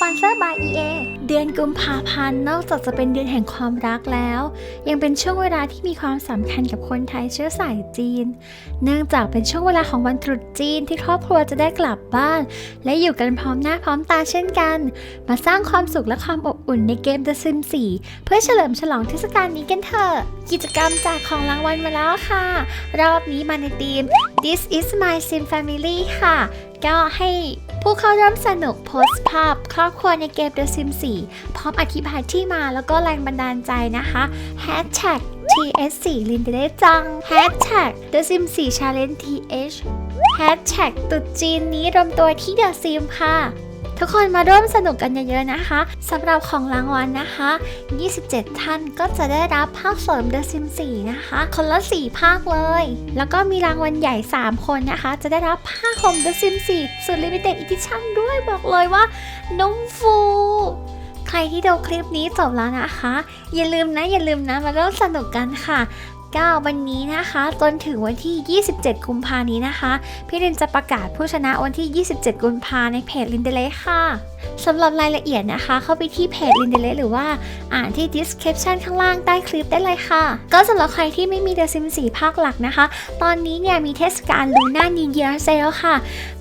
ปอนเซอร์ by EA เดือนกุมภาพันธ์นอกจากจะเป็นเดือนแห่งความรักแล้ว ยังเป็นช่วงเวลาที่มีความสำคัญกับคนไทยเชื้อสายจีน เนื่องจากเป็นช่วงเวลาของวันตรุษจีนที่ครอบครัวจะได้กลับบ้าน และอยู่กันพร้อมหน้าพร้อมตาเช่นกัน มาสร้างความสุขและความอบอุ่นในเกม The Sims 4 เพื่อเฉลิมฉลองเทศกาลนี้กันเถอะกิจกรรมจากของรางวัลมาแล้วค่ะ รอบนี้มาในธีม This is my Sim Family ค่ะ ก็ให้ผู้เข้าร่วมสนุกโพสต์ภาพ ครอบครัวในเกม The Sims 4 พร้อมอธิบายที่มาแล้วก็แรงบันดาลใจนะคะ Hashtag TS4 ลินเดเลจัง Hashtag The Sims 4 Challenge TH Hashtag ตุดจีนนี้รวมตัวที่ The Sim ค่ะ ทุกคนมาร่วมสนุกกันเยอะๆนะคะสำหรับของรางวัลนะคะ 27 ท่านก็จะได้รับภาคเสริม The Sims 4 นะคะ คนละ 4 ภาคเลย แล้วก็มีรางวัลใหญ่ 3 คนนะคะ จะได้รับผ้าห่ม The Sims 4 สุด Limited Edition ด้วยบอกเลยว่านุ่มฟูใครที่ดูคลิปนี้จบแล้วนะคะ อย่าลืมนะอย่าลืมนะมาร่วมสนุกกันค่ะ 19 วันนี้นะคะ จนถึงวันที่ 27 กุมภานี้นะคะ พี่รินจะประกาศผู้ชนะวันที่ 27 กุมภาในเพจลินเดเลยค่ะ สำหรับรายละเอียดนะคะ เข้าไปที่เพจลินเดเลหรือว่าอ่านที่ description ข้างล่างใต้คลิปได้เลยค่ะ ก็สำหรับใครที่ไม่มี The Sims 4ภาคหลักนะคะ ตอนนี้เนี่ยมีเทศกาลลูน่านินเยียเซลค่ะ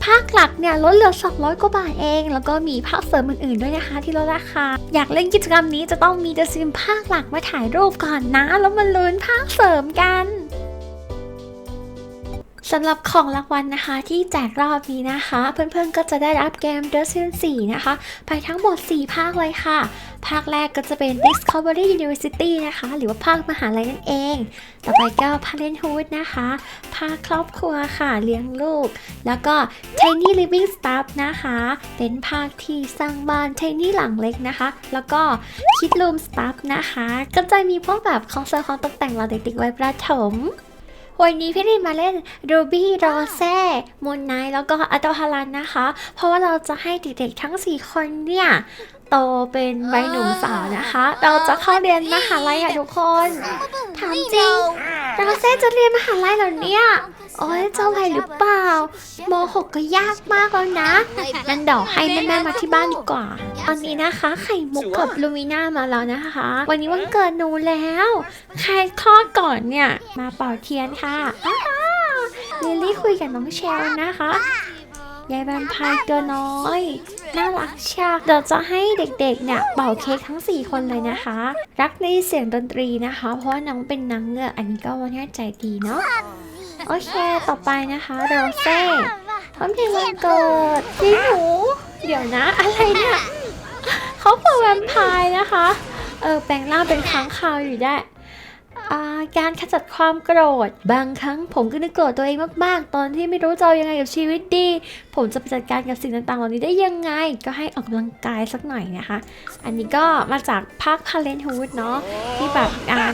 ภาคหลักเนี่ยลดเหลือ 200 กว่าบาทเอง แล้วก็มีภาคเสริมอื่นๆด้วยนะคะที่ลดราคา อยากเล่นกิจกรรมนี้จะต้องมี The Sims ภาคหลักมาถ่ายรูปก่อนนะ แล้วมาลุ้นภาคเสริมกัน สำหรับของรางวัลนะคะที่แจกรอบนี้นะคะ เพื่อนๆก็จะได้รับเกม The Sims 4นะคะ ไปทั้งหมด 4 ภาคเลยค่ะ ภาคแรกก็จะเป็น Discovery University นะคะ หรือว่าภาคมหาลัยนั่นเอง ต่อไปก็ Parenthood นะคะ ภาคครอบครัวค่ะเลี้ยงลูก แล้วก็ Tiny Living Stuff นะคะ เป็นภาคที่สร้างบ้าน Tiny หลังเล็กนะคะ แล้วก็ Kid Room Stuff นะคะ ก็จะมีพวกแบบของเซอร์ของตกแต่งเราเด็กๆไว้ประถม วันนี้พี่รินมาเล่น Ruby Rose Moon Knight แล้วก็อัตโตฮารันนะคะ เพราะว่าเราจะให้เด็กๆทั้ง 4 คนเนี่ย โตเป็นวัยหนุ่มสาวนะคะ เราจะเข้าเรียนมหาลัยค่ะทุกคนถามจริง เราเซ่จะเรียนมหาลัยเหรอเนี่ยโอ้ยจะไหวหรือเปล่ามหกก็ยากมากแล้วนะงั้นเดี๋ยวให้แม่ๆมาที่บ้านดีกว่า ตอนนี้นะคะ ไข่มุกกับลูมิน่ามาแล้วนะคะ วันนี้วันเกิดหนูแล้ว ใครคลอดก่อนเนี่ย มาเป่าเทียนค่ะลิลลี่คุยกับน้องเชลนะคะ ยายแวมไพร์ตัวน้อย น่ารักชากเดี๋ยวจะให้เด็กๆเนี่ยเป่าเค้กทั้ง 4 คนเลยนะคะ รักในเสียงดนตรีนะคะ เพราะว่าน้องเป็นนางเงือกอันนี้ก็วันนี้ใจดีเนาะโอเคต่อไปนะคะโรเซ่พร้อมเพลงวันเกิดพี่หนูเดี๋ยวนะ อะไรเนี่ยเขาเป็นแวมไพร์นะคะ เออแปลงร่างเป็นค้างคาวอยู่ได้ การขจัดความโกรธ บางครั้งผมก็นึกโกรธตัวเองมากๆ ตอนที่ไม่รู้จะเอายังไงกับชีวิตดี ผมจะไปจัดการกับสิ่งต่างๆ เหล่านี้ได้ยังไง ก็ให้ออกกำลังกายสักหน่อยนะคะ อันนี้ก็มาจากภาคพาเลนฮูดเนาะที่แบบ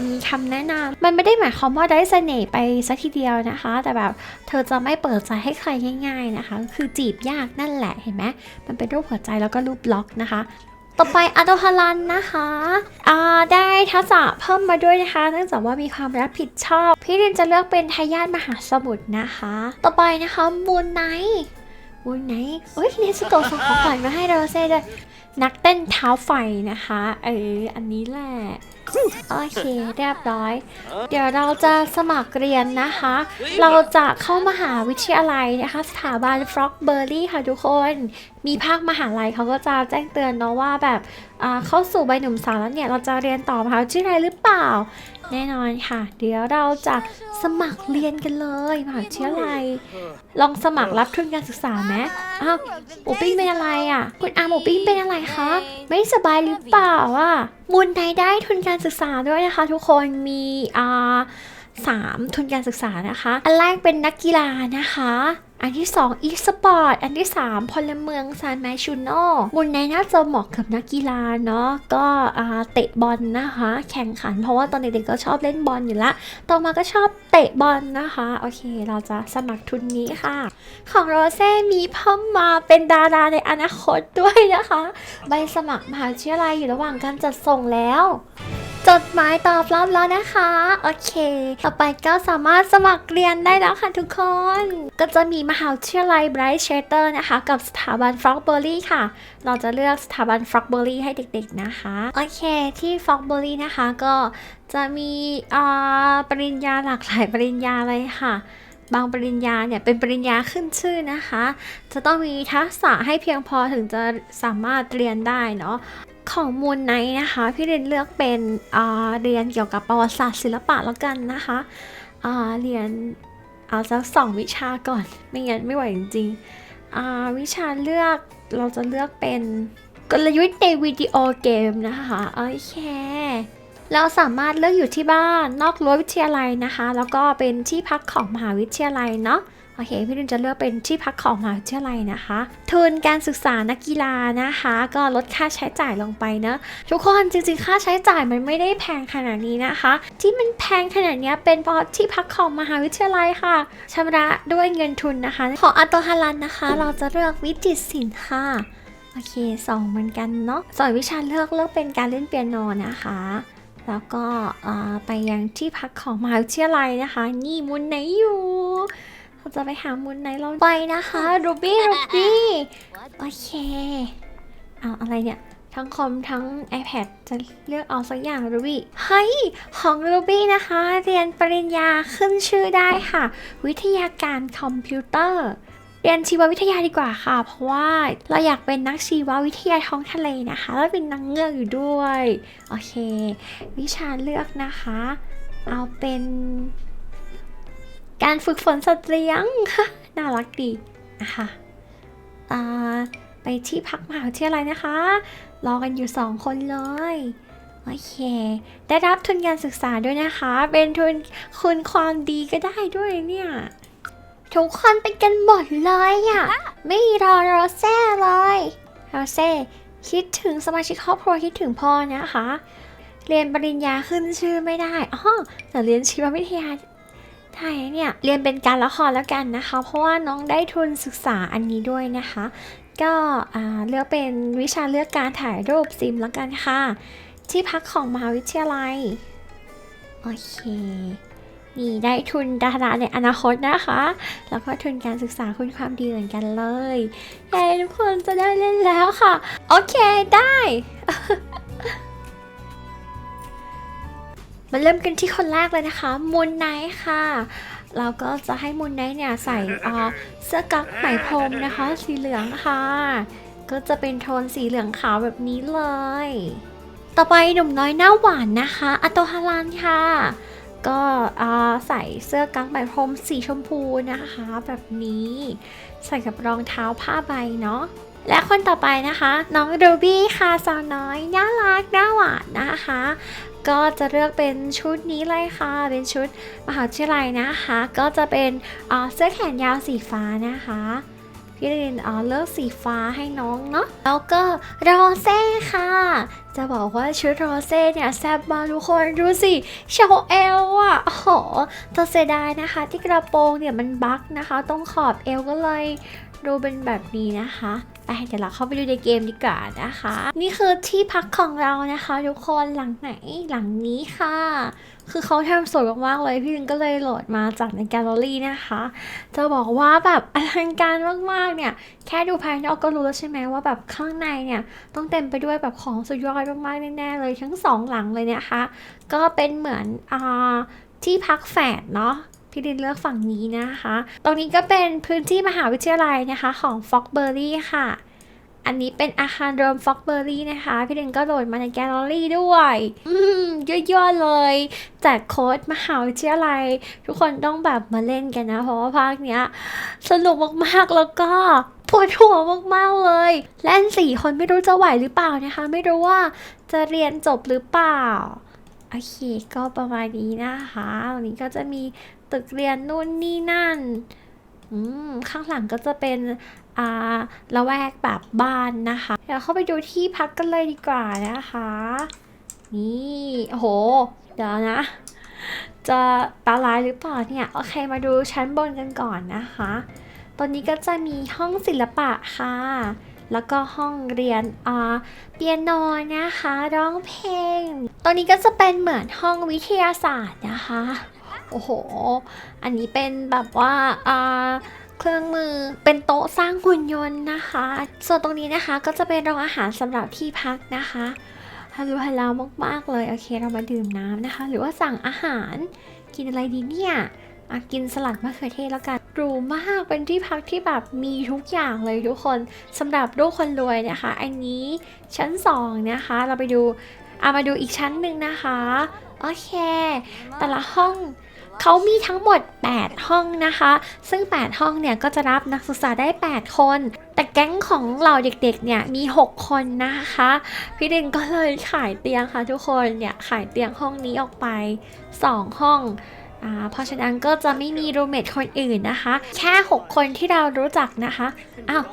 มีคำแนะนำมันไม่ได้หมายความว่าได้เสน่ห์ไปสักทีเดียวนะคะ แต่แบบเธอจะไม่เปิดใจให้ใครง่าย ๆนะคะ คือจีบยากนั่นแหละเห็นไหมมันเป็นรูปหัวใจแล้วก็รูปล็อกนะคะ ต่อไปอัตโดฮารันนะคะอ่าได้ทักษะเพิ่มมาด้วยนะคะ เนื่องจากว่ามีความรับผิดชอบ พี่เรนจะเลือกเป็นทายาทมหาสมุทรนะคะ ต่อไปนะคะมูนไนมูนไนท์โอ้ยเนสโตส่งของขวัญมาให้โรเซ่ด้วย นักเต้นเท้าไฟนะคะ เออ อันนี้แหละ โอเค เรียบร้อย เดี๋ยวเราจะสมัครเรียนนะคะ เราจะเข้ามหาวิทยาลัยนะคะ สถาบันฟล็อกเบอร์รี่ค่ะทุกคน มีภาคมหาลัยเขาก็จะแจ้งเตือนเนาะว่าแบบอ่าเข้าสู่ใบหนุ่มสาวแล้วเนี่ย เราจะเรียนต่อมหาวิทยาลัยหรือเปล่า แน่นอนค่ะ เดี๋ยวเราจะสมัครเรียนกันเลยมหาวิทยาลัยลองสมัครรับทุนการศึกษาไหมอ้าวหมูปิ้งเป็นอะไรอะ คุณอาหมูปิ้งเป็นอะไรคะ ไม่สบายหรือเปล่าอะมูลไดได้ทุนการศึกษาด้วยนะคะ ทุกคนมีอ่าสามทุนการศึกษานะคะ อันแรกเป็นนักกีฬานะคะ อันที่ 2 e สปอร์ตอันที่ 3 พลเมืองซานแมชูโน่มุนในน่าจะเหมาะกับนักกีฬาเนาะก็อ่าเตะบอลนะคะ แข่งขัน เพราะว่าตอนเด็กๆก็ชอบเล่นบอลอยู่ละต่อมาก็ชอบเตะบอลนะคะ โอเค เราจะสมัครทุนนี้ค่ะ ของโรเซ่มีเพิ่มมาเป็นดาราในอนาคตด้วยนะคะ ใบสมัครมหาวิทยาลัยอยู่ระหว่างการจัดส่งแล้ว จดหมายตอบรับแล้วนะคะ โอเค ต่อไปก็สามารถสมัครเรียนได้แล้วค่ะทุกคน ก็จะมีมหาวิทยาลัย Bright Charter นะคะ กับสถาบัน f r o g b e r r y ค่ะ เราจะเลือกสถาบัน f r o g b e r r y ให้เด็กๆนะคะ โอเค ที่ f r o g b e r r y นะคะก็จะมีปริญญาหลากหลายปริญญาเลยค่ะ บางปริญญาเนี่ยเป็นปริญญาขึ้นชื่อนะคะ จะต้องมีทักษะให้เพียงพอถึงจะสามารถเรียนได้เนาะ ของมูลไนนะคะ พี่เรนเลือกเป็นเรียนเกี่ยวกับประวัติศาสตร์ศิลปะแล้วกันนะคะเรียนเอาสักสองวิชาก่อน ไม่งั้นไม่ไหวจริงๆวิชาเลือกเราจะเลือกเป็นกลยุทธ์ในวิดีโอเกมนะคะ โอเค เราสามารถเลือกอยู่ที่บ้านนอกรั้ววิทยาลัยนะคะ แล้วก็เป็นที่พักของมหาวิทยาลัยเนาะ โอเคพี่ดินจะเลือกเป็นที่พักของมหาวิทยาลัยนะคะ ทุนการศึกษานักกีฬานะคะ ก็ลดค่าใช้จ่ายลงไปนะทุกคนจริงๆ ค่าใช้จ่ายมันไม่ได้แพงขนาดนี้นะคะ ที่มันแพงขนาดนี้เป็นเพราะที่พักของมหาวิทยาลัยค่ะชำระด้วยเงินทุนนะคะ ของอัตโตฮารันนะคะ เราจะเลือกวิจิตรศิลป์ค่ะโอเคสองเหมือนกันเนาะส่วนวิชาเลือกเลือกเป็นการเล่นเปียโนนะคะแล้วก็ไปยังที่พักของมหาวิทยาลัยนะคะ นี่มุนไหนอยู่ เราจะไปหามุนไหนเราไปนะคะรูบี้รูบี้โอเคเอาอะไรเนี่ย ทั้งคอมทั้ง iPad จะเลือกเอาสักอย่างรูบี้เฮ้ย ของรูบี้นะคะ เรียนปริญญาขึ้นชื่อได้ค่ะ วิทยาการคอมพิวเตอร์ เรียนชีววิทยาดีกว่าค่ะ เพราะว่าเราอยากเป็นนักชีววิทยาท้องทะเลนะคะ แล้วเป็นนางเงือกอยู่ด้วย โอเค วิชาเลือกนะคะ เอาเป็น การฝึกฝนสัตว์เลี้ยง น่ารักดีนะคะไปที่พักมหาวิทยาลัยนะคะ รอกันอยู่สองคนเลย โอเค ได้รับทุนการศึกษาด้วยนะคะ เป็นทุนคุณความดีก็ได้ด้วยเนี่ย ทุกคนเป็นกันหมดเลยอะ่ะ ไม่รอโรเซ่เลยโรเซ่คิดถึงสมาชิกครอบครัวคิดถึงพ่อนะคะ เรียนปริญญาขึ้นชื่อไม่ได้อ๋อแต่เรียนชีววิทยา ไทยเนี่ยเรียนเป็นการละครแล้วกันนะคะ เพราะว่าน้องได้ทุนศึกษาอันนี้ด้วยนะคะ ก็เลือกเป็นวิชาเลือกการถ่ายรูปซิมแล้วกันค่ะ ที่พักของมหาวิทยาลัย โอเคนี่ได้ทุนดาราในอนาคตนะคะ แล้วก็ทุนการศึกษาคุณความดีเหมือนกันเลยเย้ทุกคนจะได้เล่นแล้วค่ะ โอเคได้ มาเริ่มกันที่คนแรกเลยนะคะมูนไนท์ค่ะ เราก็จะให้มูนไนท์เนี่ยใส่เสื้อกั๊กไหมพรมนะคะ สีเหลืองค่ะ ก็จะเป็นโทนสีเหลืองขาวแบบนี้เลย ต่อไปหนุ่มน้อยหน้าหวานนะคะอัตโตฮารันค่ะ ก็ใส่เสื้อกั๊กไหมพรมสีชมพูนะคะ แบบนี้ ใส่กับรองเท้าผ้าใบเนาะและคนต่อไปนะคะ น้องรูบี้ค่ะสาวน้อยน่ารักน่าหวานนะคะ ก็จะเลือกเป็นชุดนี้เลยค่ะ เป็นชุดมหาวิทยาลัยนะคะ ก็จะเป็นเสื้อแขนยาวสีฟ้านะคะพี่เรนเอ่อเลือกสีฟ้าให้น้องเนาะแล้วก็โรเซ่ค่ะ จะบอกว่าชุดโรเซ่เนี่ยแซ่บมากทุกคนดูสิโชว์เอวอะโอ้โหแตัเสียดายนะคะ ที่กระโปรงเนี่ยมันบั๊กนะคะตรงขอบเอวก็เลยดูเป็นแบบนี้นะคะ ไปเดี๋ยวเราเข้าไปดูในเกมดีกว่านะคะ นี่คือที่พักของเรานะคะ ทุกคนหลังไหนหลังนี้ค่ะ คือเขาทำสวยมากๆเลยพี่ลินก็เลยโหลดมาจากในแกลเลอรี่นะคะ จะบอกว่าแบบอลังการมากๆเนี่ย แค่ดูภายนอกก็รู้แล้วใช่ไหมว่าแบบข้างในเนี่ย ต้องเต็มไปด้วยแบบของสุดยอดมากๆแน่ๆเลยทั้งสองหลังเลยเนี่ยนะคะ ก็เป็นเหมือนอ่าที่พักแฝดเนาะ พี่ดินเลือกฝั่งนี้นะคะ ตรงนี้ก็เป็นพื้นที่มหาวิทยาลัยนะคะของ f o x b u r y ค่ะ อันนี้เป็นอาคารรวม f o x b u r y นะคะ พี่ดินก็โหลดมาในแกลเลอรี่ด้วย อืมย่อๆเลยแจกโค้ดมหาวิทยาลัย ทุกคนต้องแบบมาเล่นกันนะ เพราะว่าภาคเนี้ย สนุกมากๆแล้วก็ปวดหัวมากๆเลย เล่นสี่คนไม่รู้จะไหวหรือเปล่านะคะ ไม่รู้ว่าจะเรียนจบหรือเปล่า อเคก็ประมาณนี้นะคะวันนี้ก็จะมีตึกเรียนนู่นนี่นั่นอืมข้างหลังก็จะเป็นอ่าละแวกแบบบ้านนะคะเดี๋ยวเข้าไปดูที่พักกันเลยดีกว่านะคะ นี่โอ้โห เดี๋ยวนะ จะตาลายหรือเปล่าเนี่ย โอเคมาดูชั้นบนกันก่อนนะคะ ตอนนี้ก็จะมีห้องศิลปะค่ะ แล้วก็ห้องเรียนอ่าเปียโนนะคะ ร้องเพลง ตอนนี้ก็จะเป็นเหมือนห้องวิทยาศาสตร์นะคะ โอ้โห อันนี้เป็นแบบว่าอ่าเครื่องมือเป็นโต๊ะสร้างหุ่นยนต์นะคะ ส่วนตรงนี้นะคะก็จะเป็นโรงอาหารสำหรับที่พักนะคะฮัลโหลฮัลโหลมากๆเลย โอเค เรามาดื่มน้ำนะคะ หรือว่าสั่งอาหารกินอะไรดีเนี่ยอะกินสลัดมะเขือเทศแล้วกัน หรูมากเป็นที่พักที่แบบมีทุกอย่างเลยทุกคนสำหรับลูกคนรวยนะคะอันนี้ชั้นสองนะคะ เราไปดูเอะมาดูอีกชั้นหนึ่งนะคะ โอเค แต่ละห้องเขามีทั้งหมด 8 ห้องนะคะ ซึ่ง 8 ห้องเนี่ยก็จะรับนักศึกษาได้ 8 คน แต่แก๊งของเราเด็กๆ เนี่ยมี 6 คนนะคะ พี่ดินก็เลยขายเตียงค่ะทุกคน เนี่ยขายเตียงห้องนี้ออกไป 2 ห้อง อ่าเพราะฉะนั้นก็จะไม่มีรูเมทคนอื่นนะคะ แค่ 6 คนที่เรารู้จักนะคะอ้าว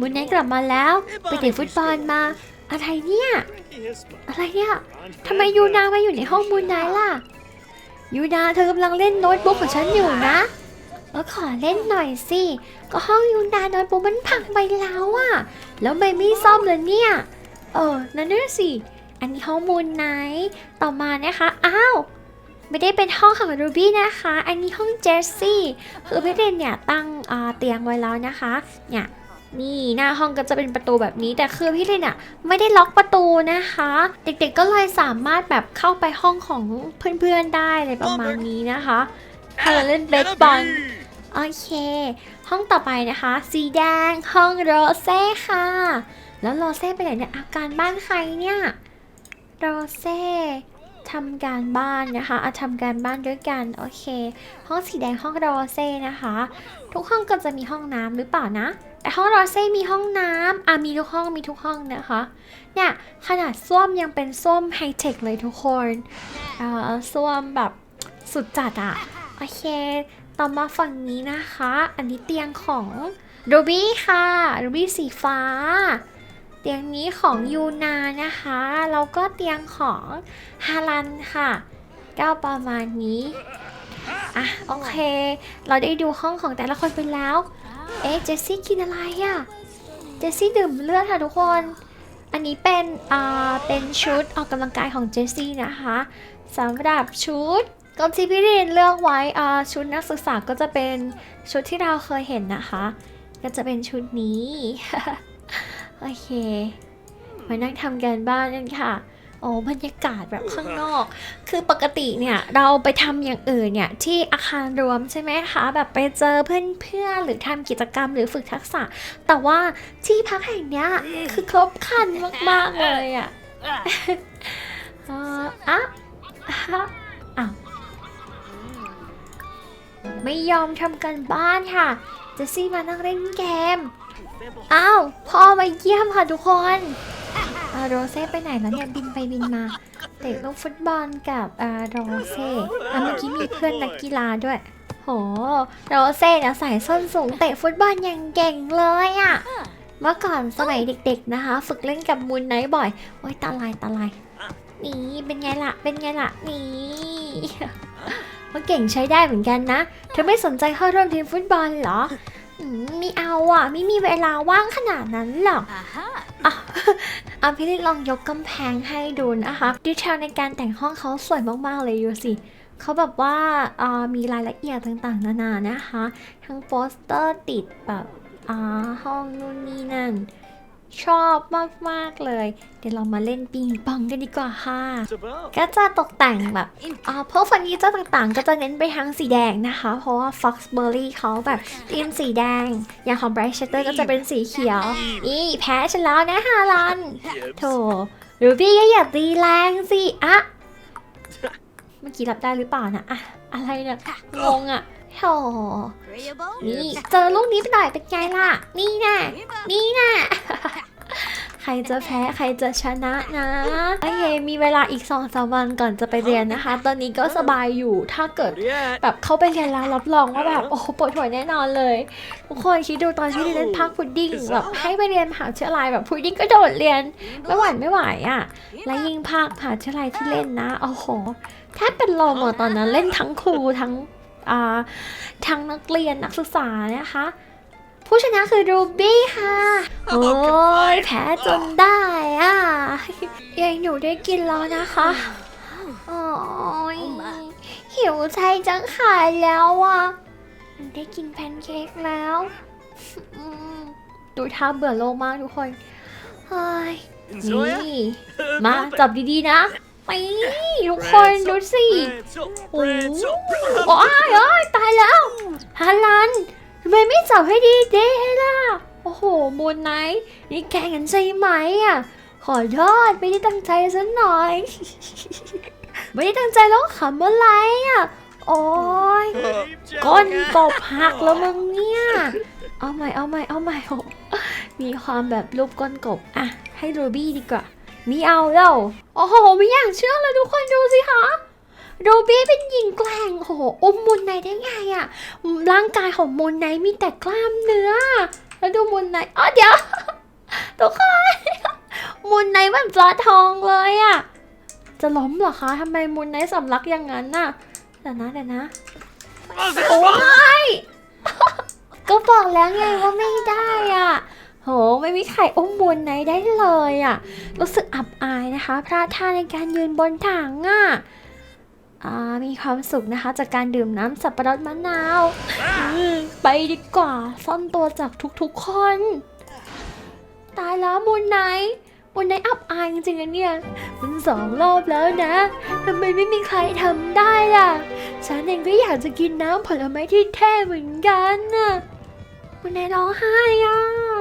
มุนไนกลับมาแล้วไปเตะฟุตบอลมา อะไรเนี่ย อะไรเนี่ยทำไมยูนามาอยู่ในห้องมุนไนล่ะยูนาเธอกำลังเล่นโน้ตบุ๊กของฉันอยู่นะเออขอเล่นหน่อยสิ ก็ห้องยูนาโน้ตบุ๊กมันพังไปแล้วอะแล้วไม่ไม่ซ่อมเลยเนี่ย เออนั่นน่ะสิ อันนี้ห้องมูลไนต่อมานะคะ อ้าว ไม่ได้เป็นห้องของรูบี้นะคะ อันนี้ห้องเจสซี่คือพี่เรนเนี่ยตั้งเตียงไว้แล้วนะคะเนี่ยนี่หน้าห้องก็จะเป็นประตูแบบนี้แต่คือพี่เรนอะไม่ได้ล็อกประตูนะคะ เด็กๆก็เลยสามารถแบบเข้าไปห้องของเพื่อนๆได้อะไรประมาณนี้นะคะเธอเล่นเบสบอลโอเค ห้องต่อไปนะคะ สีแดงห้องโรเซ่ค่ะ แล้วโรเซ่ไปไหนเนี่ยอาการบ้านใครเนี่ยโรเซ่ ทำการบ้านนะคะอะทำการบ้านด้วยกันโอเค ห้องสีแดงห้องโรเซ่นะคะ ทุกห้องก็จะมีห้องน้ำหรือเปล่านะ แต่ห้องโรเซ่มีห้องน้ำอะมีทุกห้องมีทุกห้องนะคะเนี่ยขนาดส้วมยังเป็นส้วมไฮเทคเลยทุกคนเอ่อส้วมแบบสุดจัดอะโอเค ต่อมาฝั่งนี้นะคะ อันนี้เตียงของรูบี้ค่ะรูบี้สีฟ้า เตียงนี้ของยูนานะคะ แล้วก็เตียงของฮารันค่ะก็ประมาณนี้อะโอเค เราได้ดูห้องของแต่ละคนไปแล้ว เอ๊ะเจสซี่กินอะไรอะเจสซี่ดื่มเลือดค่ะทุกคน อันนี้เป็นอ่าเป็นชุดออกกำลังกายของเจสซี่นะคะสำหรับชุดก็ที่พี่เรียนเลือกไว้อ่าชุดนักศึกษาก็จะเป็นชุดที่เราเคยเห็นนะคะ ก็จะเป็นชุดนี้ โอเค มานั่งทำกันบ้านกันค่ะ โอ้บรรยากาศแบบข้างนอก คือปกติเนี่ยเราไปทำอย่างอื่นเนี่ยที่อาคารรวมใช่ไหมคะ แบบไปเจอเพื่อนๆหรือทำกิจกรรมหรือฝึกทักษะ แต่ว่าที่พักแห่งเนี้ยคือครบครันมากๆเลยอะเอ่ออะอะอ้าวไม่ยอมทำกันบ้านค่ะ เจสซี่มานั่งเล่นเกม อ้าวพ่อมาเยี่ยมค่ะทุกคนอ่าโรเซ่ไปไหนแล้วเนี่ยบินไปบินมา เตะลูกฟุตบอลกับอ่าโรเซ่อะเมื่อกี้มีเพื่อนนักกีฬาด้วย โหโรเซ่เนี่ยใส่ส้นสูงเตะฟุตบอลอย่างเก่งเลยอะ่ะเมื่อก่อนสมัยเด็กๆนะคะ ฝึกเล่นกับมูลไนท์บ่อยโอ้ยตาลายตาลายนี่เป็นไงล่ะเป็นไงล่ะนี่ว่าเก่งใช้ได้เหมือนกันนะเธอไม่สนใจเข้าร่วมทีมฟุตบอลเหรออื มไมีเอาอะ ไม่มีเวลาว่างขนาดนั้นหรอกอะอะพี่ลิลองยกกำแพงให้ดูนะคะ ดีเทลในการแต่งห้องเขาสวยมากๆเลยดูสิเขาแบบว่าอ่ามีรายละเอียดต่างๆ นานานะคะ ทั้งโปสเตอร์ติดแบบอ่าห้องนู่นนี่นั่น ชอบมากๆเลย เดี๋ยวเรามาเล่นปิงปองกันดีกว่าค่ะ ก็จะตกแต่งแบบอ่าพวกเฟอร์นิเจอร์ต่างๆ ก็จะเน้นไปทางสีแดงนะคะ เพราะว่า Foxbury เขาแบบธีมสีแดง อย่างของ Bright Shutter ก็จะเป็นสีเขียวนี่แพ้ฉันแล้วนะฮารันโถรูบี้ก็อย่าตีแรงสิอะเมื่อกี้รับได้หรือเปล่านะอะอะไรเนี่ยงงอะ โถนี่เจอลูกนี้ไปหน่อยเป็นไงล่ะ นี่แน่นี่แน่ใครจะแพ้ใครจะชนะนะโอเคมีเวลาอีกสองสามวันก่อนจะไปเรียนนะคะ ตอนนี้ก็สบายอยู่ถ้าเกิดแบบเข้าไปเรียนแล้วรับรองว่าแบบโอ้โหปวดหัวแน่นอนเลยทุกคนคิดดูตอนที่เรียนภาคพุดดิ้งแบบให้ไปเรียนมหาวิทยาลัยแบบพุดดิ้งก็โดดเรียนไม่ไหวไม่ไหวอะและยิ่งภาคมหาวิทยาลัยที่เล่นนะโอ้โหแทบเป็นลมอะตอนนั้นเล่นทั้งครูทั้งอ่า ทั้งนักเรียนนักศึกษานะคะพผู้ชนะคือรูบี้ค่ะ โอ้ยแพ้จนได้อะยายหนูได้กินแล้วนะคะโอ้ยหิวใจจังขาดแล้วอะ ได้กินแพนเค้กแล้วอืมดูท่าเบื่อโลกมากทุกคนเฮ้ย Enjoy นี่มาจับดีๆนะ ไปทุกคนดูสิโอ้โหโอ้ยโอ้ยตายแล้วฮาลันทำไมไม่จับให้ดีเด้ล่ะโอ้โหมูนไนท์นี่แกล้งกันใช่ไหมอะขอโทษไม่ได้ตั้งใจซะหน่อย ไม่ได้ตั้งใจแล้วขำอะไรอะโอ้ยก้นกบหักแล้วมึงเนี่ย เอาใหม่เอาใหม่เอาใหม่โอ้มีความแบบรูปก้นกบอะให้รูบี้ดีกว่า มีเอาแล้วโอ้โห ไม่อยากเชื่อเลยทุกคนดูสิคะรูบี้เป็นหญิงแกร่งโอ้โหอุ้มมูลไนท์ได้ไงอะร่างกายของมูลไนท์มีแต่กล้ามเนื้อ แล้วดูมูลไนท์อ๋อเดี๋ยวทุกคนมูลไนท์เหมันปลาทองเลยอะจะล้มเหรอคะทำไมมูลไนท์สำลักอย่างนั้นน่ะเดี๋ยวนะเดี๋ยวนะโอ้ยก็บอกแล้วไงว่าไม่ได้อะ โห ไม่มีใครอุ้มบุญไหนได้เลยอะ รู้สึกอับอายนะคะพลาดท่าในการยืนบนถังอะอ่ามีความสุขนะคะ จากการดื่มน้ำสับปะรดมะนาว ไปดีกว่า ซ่อนตัวจากทุกๆคน ตายแล้วบุญไหนบุญไหนอับอายจริงๆนะเนี่ยมันสองรอบแล้วนะทำไมไม่มีใครทำได้ล่ะ ฉันเองก็อยากจะกินน้ำผลไม้ที่แท้เหมือนกันน่ะมุนเนร้องไห้อะ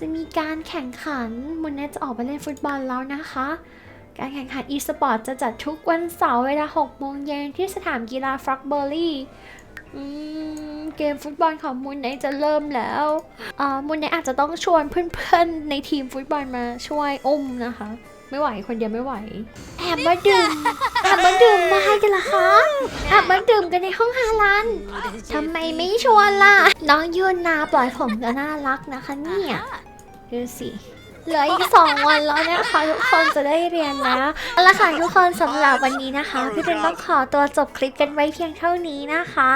จะมีการแข่งขันมุนเนยจะออกไปเล่นฟุตบอลแล้วนะคะ การแข่งขัน e-sport จะจัดทุกวันเสาร์เวลา6โมงเย็นที่สนามกีฬาฟรักเบอร์รี่เกมฟุตบอลของมุนเนจะเริ่มแล้วมุนเนอาจจะต้องชวนเพื่อนๆ ในทีมฟุตบอลมาช่วยอุ้มนะคะ ไม่ไหวคนเดียวไม่ไหว แอบมาดื่มแอบมาดื่มมาให้กันเหรอคะแอบมาดื่มกันในห้องฮาลันทำไมไม่ชวนล่ะ น้องยืนนาปล่อยผมก็น่ารักนะคะเนี่ย ดูสิ เหลืออีกสองวันแล้วนะคะ ทุกคนจะได้เรียนแล้วเอาละค่ะทุกคนสำหรับวันนี้นะคะ พี่เป็นต้องขอตัวจบคลิปกันไว้เพียงเท่านี้นะคะ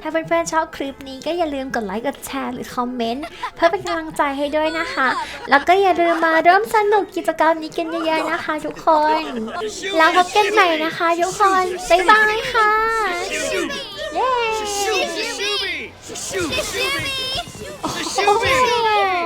ถ้าเพื่อนๆชอบคลิปนี้ก็อย่าลืมกดไลค์กดแชร์หรือคอมเมนต์เพื่อเป็นกำลังใจให้ด้วยนะคะ แล้วก็อย่าลืมมาร่วมสนุกกิจกรรมนี้กันเยอะๆนะคะ ทุกคนแล้วพบกันใหม่นะคะทุกคนบ๊ายบายค่ะเย้ Shoo, shoo, shoo, shoo, shoo, shoo, shoo.